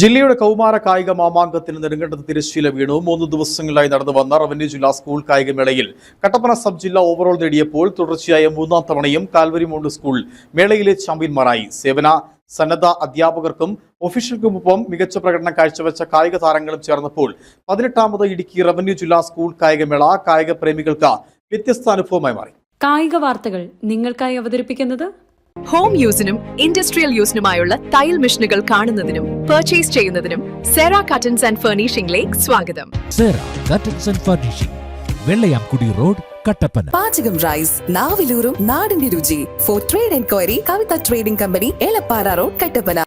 ജില്ലയുടെ കൗമാര കായിക മാമാങ്കത്തിന് നെടുങ്കണ്ടത്ത് തിരശ്ശീല വീണു. മൂന്ന് ദിവസങ്ങളിലായി നടന്നു വന്ന റവന്യൂ ജില്ലാ സ്കൂൾ കായികമേളയിൽ കട്ടപ്പന സബ് ജില്ല ഓവറോൾ നേടിയപ്പോൾ തുടർച്ചയായ മൂന്നാം തവണയും കാൽവരി മൗണ്ട് സ്കൂൾ മേളയിലെ ചാമ്പ്യന്മാരായി. സേവന സന്നദ്ധ അധ്യാപകർക്കും ഒഫീഷ്യൽക്കുമൊപ്പം മികച്ച പ്രകടനം കാഴ്ചവെച്ച കായിക താരങ്ങളും ചേർന്നപ്പോൾ പതിനെട്ടാമത് ഇടുക്കി റവന്യൂ ജില്ലാ സ്കൂൾ കായികമേള കായിക പ്രേമികൾക്ക് വ്യത്യസ്ത അനുഭവമായി മാറി. കായിക വാർത്തകൾ നിങ്ങൾക്കായി അവതരിപ്പിക്കുന്നത് ഹോം യൂസിനും ഇൻഡസ്ട്രിയൽ യൂസിനുമായുള്ള തയ്യൽ മെഷീനുകൾ കാണുന്നതിനും പർച്ചേസ് ചെയ്യുന്നതിനും സെറ കട്ടൻസ് ആൻഡ് ഫർണിഷിംഗിലേക്ക് സ്വാഗതം. Sera curtains and furnishing Vellayamkudi road Kattappana. പാചകം റൈസ് നാവിലൂറും നാടിന്റെ രുചി. For trade enquiry Kavitha trading company Elappara road Kattappana.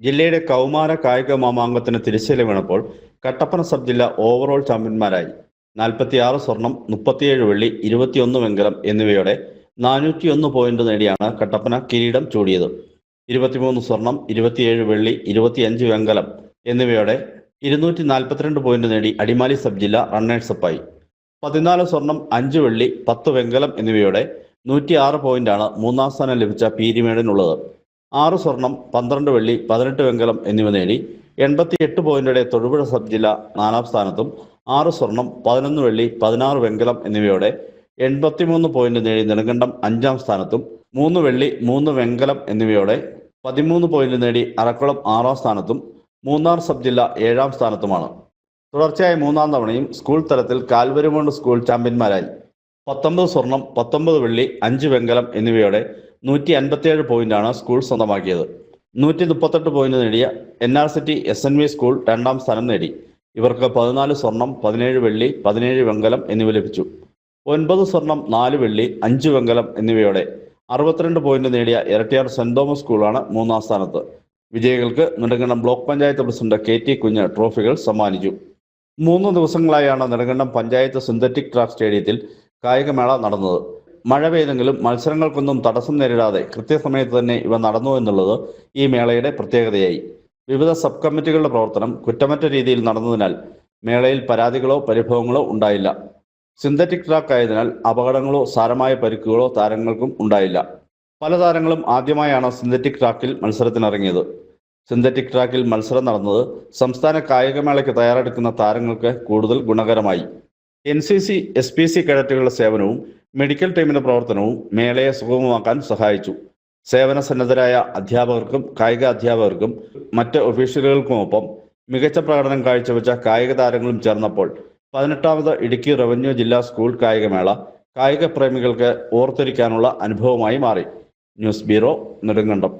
ജില്ലയുടെ കൗമാര കായിക മാമാങ്കത്തിന് തിരിച്ചൽ വീണപ്പോൾ കട്ടപ്പന സബ് ജില്ല ഓവറോൾ ചാമ്പ്യന്മാരായി. നാൽപ്പത്തിയാറ് സ്വർണം മുപ്പത്തിയേഴ് വെള്ളി ഇരുപത്തിയൊന്ന് വെങ്കലം എന്നിവയോടെ നാനൂറ്റിയൊന്ന് പോയിന്റ് നേടിയാണ് കട്ടപ്പന കിരീടം ചൂടിയത്. ഇരുപത്തിമൂന്ന് സ്വർണം ഇരുപത്തിയേഴ് വെള്ളി ഇരുപത്തിയഞ്ച് വെങ്കലം എന്നിവയോടെ ഇരുന്നൂറ്റി നാൽപ്പത്തിരണ്ട് പോയിന്റ് നേടി അടിമാലി സബ് ജില്ല റണ്ണേഴ്സപ്പായി പതിനാല് സ്വർണം അഞ്ച് വെള്ളി പത്ത് വെങ്കലം എന്നിവയോടെ നൂറ്റി ആറ് പോയിന്റാണ് മൂന്നാം സ്ഥാനം ലഭിച്ച പീരിമേടിനുള്ളത് ആറ് സ്വർണം പന്ത്രണ്ട് വെള്ളി പതിനെട്ട് വെങ്കലം എന്നിവ നേടി എൺപത്തി എട്ട് പോയിന്റോടെ തൊടുപുഴ സബ് ജില്ല നാലാം സ്ഥാനത്തും ആറ് സ്വർണം പതിനൊന്ന് വെള്ളി പതിനാറ് വെങ്കലം എന്നിവയോടെ എൺപത്തിമൂന്ന് പോയിന്റ് നേടി നെടുങ്കണ്ടം അഞ്ചാം സ്ഥാനത്തും മൂന്ന് വെള്ളി മൂന്ന് വെങ്കലം എന്നിവയോടെ പതിമൂന്ന് പോയിന്റ് നേടി അറക്കുളം ആറാം സ്ഥാനത്തും മൂന്നാർ സബ് ജില്ല ഏഴാം സ്ഥാനത്തുമാണ്. തുടർച്ചയായ മൂന്നാം തവണയും സ്കൂൾ തലത്തിൽ കാൽവരുമോണ്ട് സ്കൂൾ ചാമ്പ്യന്മാരായി പത്തൊമ്പത് സ്വർണം പത്തൊമ്പത് വെള്ളി അഞ്ച് വെങ്കലം എന്നിവയോടെ നൂറ്റി അൻപത്തിയേഴ് പോയിന്റാണ് സ്കൂൾ സ്വന്തമാക്കിയത്. നൂറ്റി മുപ്പത്തെട്ട് പോയിന്റ് നേടിയ N R city S N V school രണ്ടാം സ്ഥാനം നേടി. ഇവർക്ക് പതിനാല് സ്വർണം പതിനേഴ് വെള്ളി പതിനേഴ് വെങ്കലം എന്നിവ ലഭിച്ചു. ഒൻപത് സ്വർണം നാല് വെള്ളി അഞ്ച് വെങ്കലം എന്നിവയോടെ അറുപത്തിരണ്ട് പോയിന്റ് നേടിയ ഇരട്ടിയാർ സെന്റ് തോമസ് സ്കൂളാണ് മൂന്നാം സ്ഥാനത്ത്. വിജയികൾക്ക് Nedumkandam block panchayat president K T Kunju ട്രോഫികൾ സമ്മാനിച്ചു. മൂന്ന് ദിവസങ്ങളായാണ് നെടുങ്കണ്ടം പഞ്ചായത്ത് സിന്തറ്റിക് ട്രാക്ക് സ്റ്റേഡിയത്തിൽ കായികമേള നടന്നത്. മഴ പെയ്തെങ്കിലും മത്സരങ്ങൾക്കൊന്നും തടസ്സം നേരിടാതെ കൃത്യസമയത്ത് തന്നെ ഇവ നടന്നു എന്നുള്ളത് ഈ മേളയുടെ പ്രത്യേകതയായി. വിവിധ സബ് കമ്മിറ്റികളുടെ പ്രവർത്തനം കുറ്റമറ്റ രീതിയിൽ നടന്നതിനാൽ മേളയിൽ പരാതികളോ പരിഭവങ്ങളോ ഉണ്ടായില്ല. സിന്തറ്റിക് ട്രാക്ക് ആയതിനാൽ അപകടങ്ങളോ സാരമായ പരിക്കുകളോ താരങ്ങൾക്കും ഉണ്ടായില്ല. പല താരങ്ങളും ആദ്യമായാണ് സിന്തറ്റിക് ട്രാക്കിൽ മത്സരത്തിനിറങ്ങിയത്. സിന്തറ്റിക് ട്രാക്കിൽ മത്സരം നടന്നത് സംസ്ഥാന കായികമേളയ്ക്ക് തയ്യാറെടുക്കുന്ന താരങ്ങൾക്ക് കൂടുതൽ ഗുണകരമായി. N C C S P C കേഡറ്റുകളുടെ സേവനവും മെഡിക്കൽ ടീമിന്റെ പ്രവർത്തനവും മേളയെ സുഗമമാക്കാൻ സഹായിച്ചു. സേവന സന്നദ്ധരായ അധ്യാപകർക്കും കായിക അധ്യാപകർക്കും മറ്റ് ഒഫീഷ്യലുകൾക്കുമൊപ്പം മികച്ച പ്രകടനം കാഴ്ചവെച്ച കായിക താരങ്ങളും ചേർന്നപ്പോൾ പതിനെട്ടാമത് ഇടുക്കി റവന്യൂ ജില്ലാ സ്കൂൾ കായികമേള കായിക പ്രേമികൾക്ക് ഓർത്തിരിക്കാനുള്ള അനുഭവമായി മാറി. News bureau Nedumkandam.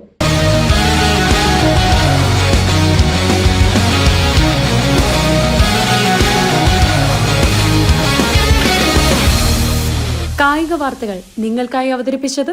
കായിക വാർത്തകൾ നിങ്ങൾക്കായി അവതരിപ്പിച്ചത്